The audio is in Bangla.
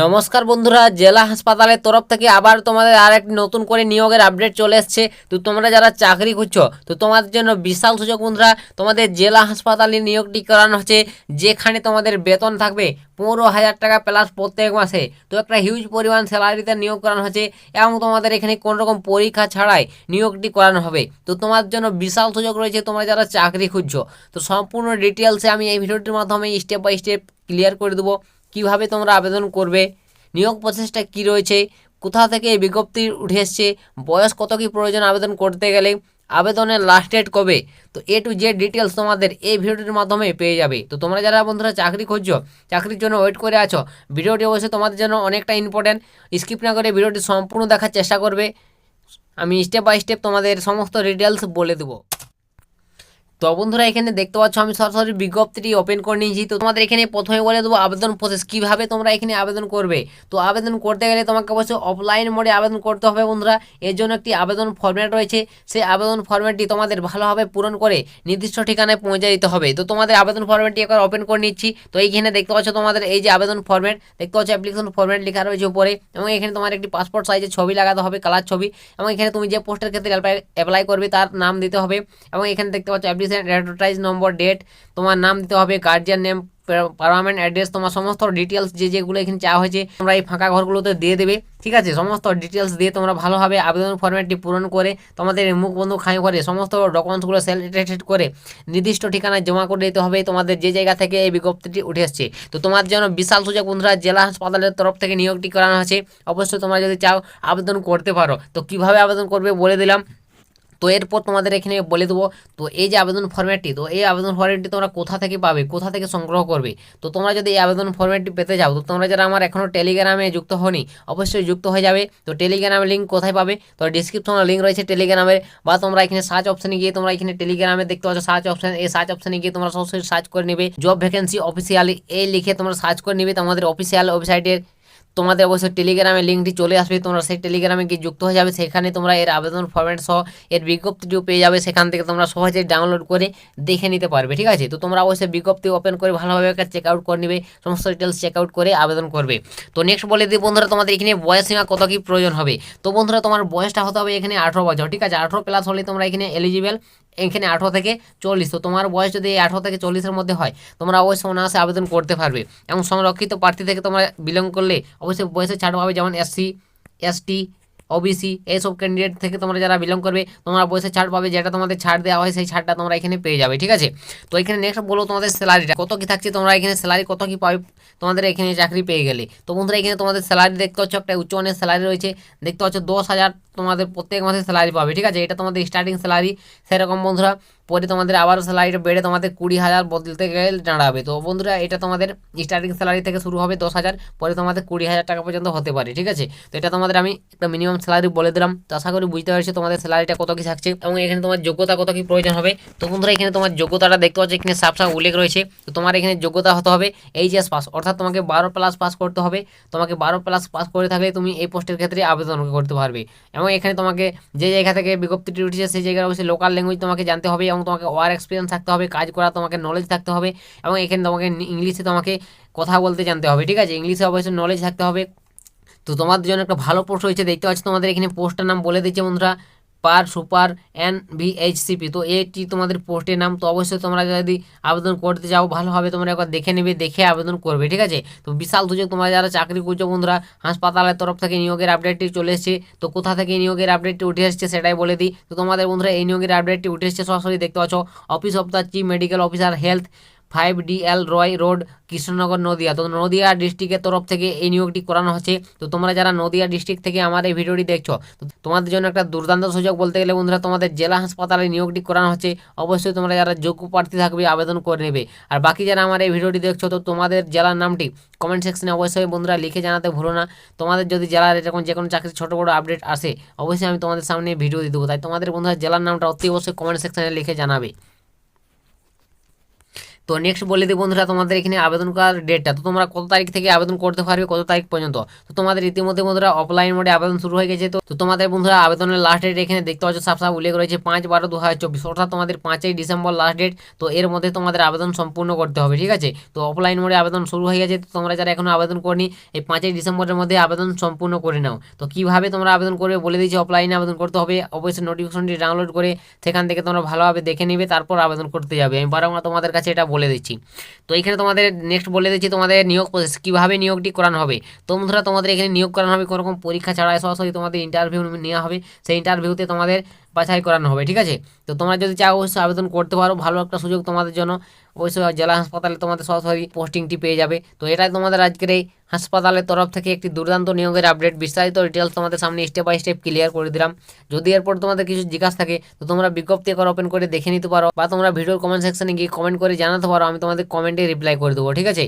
নমস্কার বন্ধুরা, জেলা হাসপাতালের তরফ থেকে আবার তোমাদের আর একটি নতুন করে নিয়োগের আপডেট চলে এসছে। তো তোমরা যারা চাকরি খুঁজছো, তো তোমাদের জন্য বিশাল সুযোগ বন্ধুরা, তোমাদের জেলা হাসপাতালে নিয়োগটি করানো হচ্ছে, যেখানে তোমাদের বেতন থাকবে পনেরো হাজার টাকা প্লাস প্রত্যেক মাসে। তো একটা হিউজ পরিমাণ স্যালারিতে নিয়োগ করানো হচ্ছে এবং তোমাদের এখানে কোনো রকম পরীক্ষা ছাড়াই নিয়োগটি করানো হবে। তো তোমাদের জন্য বিশাল সুযোগ রয়েছে তোমরা যারা চাকরি খুঁজছো। তো সম্পূর্ণ ডিটেলসে আমি এই ভিডিওটির মাধ্যমে স্টেপ বাই স্টেপ ক্লিয়ার করে দেবো। কীভাবে তোমরা আবেদন করবে, নিয়োগ প্রসেসটা কি রয়েছে, কোথা থেকে এই বিজ্ঞপ্তি উঠে এসছে, বয়স কত কি প্রয়োজন আবেদন করতে গেলে, আবেদনের লাস্ট ডেট কবে, তো এ টু জেড ডিটেলস তোমাদের এই ভিডিওটির মাধ্যমে পেয়ে যাবে। তো তোমরা যারা বন্ধুরা চাকরি খুঁজছো, চাকরির জন্য ওয়েট করে আছো, ভিডিওটি অবশ্যই তোমাদের জন্য অনেকটা ইম্পর্ট্যান্ট স্কিপ না করে ভিডিওটি সম্পূর্ণ দেখার চেষ্টা করবে। আমি স্টেপ বাই স্টেপ তোমাদের সমস্ত ডিটেলস বলে দেবো। তো বন্ধুরা এখানে দেখতে পাচ্ছ, আমি সরাসরি বিজ্ঞপ্তিটি ওপেন করে নিয়েছি। তো তোমাদের এখানে প্রথমে বলে দেবো আবেদন প্রসেস কীভাবে তোমরা এখানে আবেদন করবে? তো আবেদন করতে গেলে তোমাকে অবশ্যই অফলাইন মোডে আবেদন করতে হবে বন্ধুরা। এর জন্য একটি আবেদন ফর্ম্যাট রয়েছে। সেই আবেদন ফর্ম্যাটটি তোমাদের ভালোভাবে পূরণ করে নির্দিষ্ট ঠিকানায় পৌঁছে দিতে হবে। তো তোমাদের আবেদন ফর্ম্যাটটি একবার ওপেন করে নিচ্ছি। তো এইখানে দেখতে পাচ্ছ তোমাদের এই যে আবেদন ফর্ম্যাট দেখতে পাচ্ছ অ্যাপ্লিকেশন ফর্ম্যাট লেখা রয়েছে উপরে। এবং এখানে তোমার একটি পাসপোর্ট সাইজের ছবি লাগাতে হবে কালার ছবি। এবং এখানে তুমি যে পোস্টের ক্ষেত্রে অ্যাপ্লাই করবে তার নাম দিতে হবে। এবং এখানে দেখতে পাচ্ছ অ্যাপ্লিকেশন অ্যাডভার্টাইজ নম্বর ডেট তোমার নাম দিতে হবে গার্জিয়ান নেম পারমানেন্ট অ্যাড্রেস তোমার সমস্ত ডিটেলস যে যেগুলো এখানে চাওয়া হয়েছে, তোমরা এই ফাঁকা ঘরগুলোতে দিয়ে দেবে, ঠিক আছে? সমস্ত ডিটেলস দিয়ে তোমরা ভালোভাবে আবেদন ফর্ম্যাটটি পূরণ করে তোমাদের মুখ বন্ধু খাই করে সমস্ত ডকুমেন্টসগুলো সেলেক্টেড করে নির্দিষ্ট ঠিকানায় জমা করে দিতে হবে, তোমাদের যে জায়গা থেকে এই বিজ্ঞপ্তিটি উঠে এসছে। তো তোমার জন্য বিশাল সুযোগ বন্ধুরা, জেলা হাসপাতালের তরফ থেকে নিয়োগটি করানো হয়েছে। অবশ্যই তোমরা যদি চাও আবেদন করতে পারো। তো কীভাবে আবেদন করবে বলে দিলাম। তো এরপর তোমাদের এখানে বলে দেবো, তো এই যে আবেদন ফর্ম্যাটটি তো এই আবেদন ফর্ম্যাটটি তোমরা কোথা থেকে পাবে, কোথা থেকে সংগ্রহ করবে? তো তোমরা যদি এই আবেদন ফর্ম্যাটটি পেতে যাও, তো তোমরা যারা আমার এখনও টেলিগ্রামে যুক্ত হনি অবশ্যই যুক্ত হয়ে যাবে। তো টেলিগ্রামের লিঙ্ক কোথায় পাবে? তো ডিসক্রিপশনে লিঙ্ক রয়েছে টেলিগ্রামের বা তোমরা এখানে সার্চ অপশানে গিয়ে তোমরা এখানে টেলিগ্রামে দেখতে পাচ্ছ সার্চ অপশান এই সার্চ অপশানে গিয়ে তোমরা সরাসরি সার্চ করে নেবে। জব ভ্যাকেন্সি অফিসিয়ালি এই লিখে তোমরা সার্চ করে নেবে তোমাদের অফিসিয়াল ওয়েবসাইটের তোমাদের অবশ্যই টেলিগ্রামে লিঙ্কটি চলে আসবে, তোমরা সেই টেলিগ্রামে গিয়ে যুক্ত হয়ে যাবে, সেখানে তোমরা এর আবেদন ফর্ম্যাট সহ এর বিজ্ঞপ্তিটিও পেয়ে যাবে, সেখান থেকে তোমরা সহজেই ডাউনলোড করে দেখে নিতে পারবে, ঠিক আছে? তো তোমরা অবশ্যই বিজ্ঞপ্তি ওপেন করে ভালোভাবে একটা চেক আউট করে নেবে, সমস্ত ডিটেলস চেক আউট করে আবেদন করবে। তো নেক্সট বলে দিই বন্ধুরা, তোমাদের এখানে বয়স সীমা কত কি প্রয়োজন হবে? তো বন্ধুরা, তোমার বয়সটা হতে হবে এখানে আঠেরো বছর, ঠিক আছে? আঠেরো প্লাস হলে তোমরা এখানে এলিজিবেল এখানে আঠেরো থেকে চল্লিশ, তো তোমার বয়স যদি এই আঠেরো থেকে চল্লিশের মধ্যে হয়, তোমরা অবশ্যই অনায়াসে আবেদন করতে পারবে। এবং সংরক্ষিত প্রার্থী থেকে তোমরা বিলং করলে অবশ্যই বয়সে ছাড় পাবে, যেমন এসসি এসটি ওবিসি এইসব ক্যান্ডিডেট থেকে তোমরা যারা বিলং করবে, তোমরা বয়সে ছাড় পাবে, যেটা তোমাদের ছাড় দেওয়া হয়, সেই ছাড়টা তোমরা এখানে পেয়ে যাবে, ঠিক আছে? তো এখানে নেক্সট বলো তোমাদের স্যালারিটা কত কি থাকছে তোমরা এখানে স্যালারি কত কি পাবে, তোমাদের এখানে চাকরি পেয়ে গেলে। তো বন্ধুরা, এখানে তোমাদের স্যালারি দেখতে পাচ্ছ, একটা উচ্চ মানের স্যালারি রয়েছে, দেখতে পাচ্ছ দশ হাজার তোমাদের প্রত্যেক মাসে স্যালারি পাবে, ঠিক আছে? এটা তোমাদের স্টার্টিং স্যালারি সেরকম বন্ধুরা। পরে তোমাদের আবারও স্যালারিটা বেড়ে তোমাদের কুড়ি হাজার বদলতে গেলে দাঁড়াবে। তো বন্ধুরা, এটা তোমাদের স্টার্টিং স্যালারি থেকে শুরু হবে দশ হাজার, পরে তোমাদের কুড়ি হাজার টাকা পর্যন্ত হতে পারে, ঠিক আছে? তো এটা তোমাদের আমি একটা মিনিমাম স্যালারি বলে দিলাম। তো আশা করি বুঝতে পারছি তোমাদের স্যালারিটা কত কি থাকছে এবং এখানে তোমার যোগ্যতা কত কি প্রয়োজন হবে। তো বন্ধুরা, এখানে তোমার যোগ্যতাটা দেখতে পাচ্ছ, এখানে সাফ উল্লেখ রয়েছে। তো তোমার এখানে যোগ্যতা হতে হবে এইচএস পাস অর্থাৎ তোমাকে বারো প্লাস পাস করতে হবে। তোমাকে বারো প্লাস পাস করে থাকলে তুমি এই পোস্টের ক্ষেত্রে আবেদন করতে পারবে। এবং এখানে তোমাকে যে জায়গা থেকে বিজ্ঞপ্তিটি উঠেছে, সেই জায়গায় অবশ্যই লোকাল ল্যাঙ্গুয়েজ তোমাকে জানতে হবে এবং তোমাকে ওয়ার এক্সপিরিয়েন্স থাকতে হবে, কাজ করা তোমাকে নলেজ থাকতে হবে এবং এখানে তোমাকে ইংলিশে তোমাকে কথা বলতে জানতে হবে, ঠিক আছে? ইংলিশে অবশ্যই নলেজ থাকতে হবে। তো তোমাদের জন্য একটা ভালো পোস্ট হয়েছে দেখতে পাচ্ছ তোমাদের এখানে পোস্টের নাম বলে দিচ্ছে বন্ধুরা। পার সুপার এন ভিএইচসিপি তো এটি তোমাদের পোস্টের নাম, তো অবশ্যই তোমরা যদি আবেদন করতে যাও ভালোভাবে তোমরা একবার দেখে নেবে, দেখে আবেদন করবে, ঠিক আছে? তো বিশাল সুযোগ তোমরা যারা চাকরি করছ বন্ধুরা, হাসপাতালের তরফ থেকে নিয়োগের আপডেটটি চলে এসেছে। তো কোথা থেকে নিয়োগের আপডেটটি উঠে এসেছে সেটাই বলে দিই। তো তোমাদের বন্ধুরা, এই নিয়োগের আপডেটটি উঠে এসেছে সরাসরি দেখতে পাচ্ছ, office of the chief medical officer health five DL Roy road, Krishnanagar, Nadia. তো নদিয়া ডিস্ট্রিক্টের তরফ থেকে এই নিয়োগটি করানো হচ্ছে। তো তোমরা যারা নদিয়া ডিস্ট্রিক্ট থেকে আমার এই ভিডিওটি দেখছ, তো তোমাদের জন্য একটা দুর্দান্ত সুযোগ বলতে গেলে বন্ধুরা, তোমাদের জেলা হাসপাতালে নিয়োগটি করানো হচ্ছে। অবশ্যই তোমরা যারা যোগ্য প্রার্থী থাকবে, আবেদন করে নেবে। আর বাকি যারা আমার এই ভিডিওটি দেখছ, তো তোমাদের জেলার নামটি কমেন্ট সেকশনে অবশ্যই বন্ধুরা লিখে জানাতে ভুলো না। তোমাদের যদি জেলার এরকম যে কোনো চাকরির ছোটো বড়ো আপডেট আসে, অবশ্যই আমি তোমাদের সামনে ভিডিও দিয়ে দেবো। তাই তোমাদের বন্ধুরা জেলার নামটা অতি অবশ্যই কমেন্ট সেকশনে লিখে জানাবে। তো নেক্সট বলে দিই বন্ধুরা, তোমাদের এখানে আবেদন করার ডেটটা তো তোমরা কত তারিখ থেকে আবেদন করতে পারবে, কত তারিখ পর্যন্ত? তো তোমাদের ইতিমধ্যে বন্ধুরা অফলাইন মোডে আবেদন শুরু হয়ে গেছে। তো তোমাদের বন্ধুরা, আবেদনের লাস্ট ডেট এখানে দেখতে পাচ্ছ সাফ সাফ উল্লেখ রয়েছে, পাঁচ বারো দু হাজার চব্বিশ। অর্থাৎ তোমাদের পাঁচই ডিসেম্বর লাস্ট ডেট তো এর মধ্যে তোমাদের আবেদন সম্পূর্ণ করতে হবে, ঠিক আছে? তো অফলাইন মোডে আবেদন শুরু হয়ে গেছে। তো তোমরা যারা এখনও আবেদন করনি, এই পাঁচই ডিসেম্বরের মধ্যে আবেদন সম্পূর্ণ করে নাও। তো কীভাবে তোমরা আবেদন করবে বলে দিয়েছি অফলাইনে আবেদন করতে হবে। অবশ্যই নোটিফিকেশনটি ডাউনলোড করে, সেখান থেকে তোমরা ভালোভাবে দেখে নেবে, তারপর আবেদন করতে যাবে। আমি বারবার তোমাদের কাছে এটা বলে দিচ্ছি। তো এখানে তোমাদের নেক্সট বলে দিচ্ছি তোমাদের নিয়োগ প্রসেস কীভাবে নিয়োগটি করানো হবে। তো বন্ধুরা, তোমাদের এখানে নিয়োগ করানো হবে কোনো রকম পরীক্ষা ছাড়াই সরাসরি তোমাদের ইন্টারভিউ নেওয়া হবে। সেই ইন্টারভিউতে তোমাদের বাছাই করানো হবে, ঠিক আছে? তো তোমরা যদি চাও অবশ্যই আবেদন করতে পারো, ভালো একটা সুযোগ তোমাদের জন্য। অবশ্যই জেলা হাসপাতালে তোমাদের সরাসরি পোস্টিংটি পেয়ে যাবে। তো এটাই তোমাদের আজকের এই হাসপাতালের তরফ থেকে একটি দুর্দান্ত নিয়োগের আপডেট বিস্তারিত ডিটেলস তোমাদের সামনে স্টেপ বাই স্টেপ ক্লিয়ার করে দিলাম। যদি এরপর তোমাদের কিছু জিজ্ঞাসা থাকে, তো তোমরা বিজ্ঞপ্তি একবার ওপেন করে দেখে নিতে পারো, বা তোমরা ভিডিওর কমেন্ট সেকশনে গিয়ে কমেন্ট করে জানাতে পারো, আমি তোমাদের কমেন্টে রিপ্লাই করে দেবো, ঠিক আছে?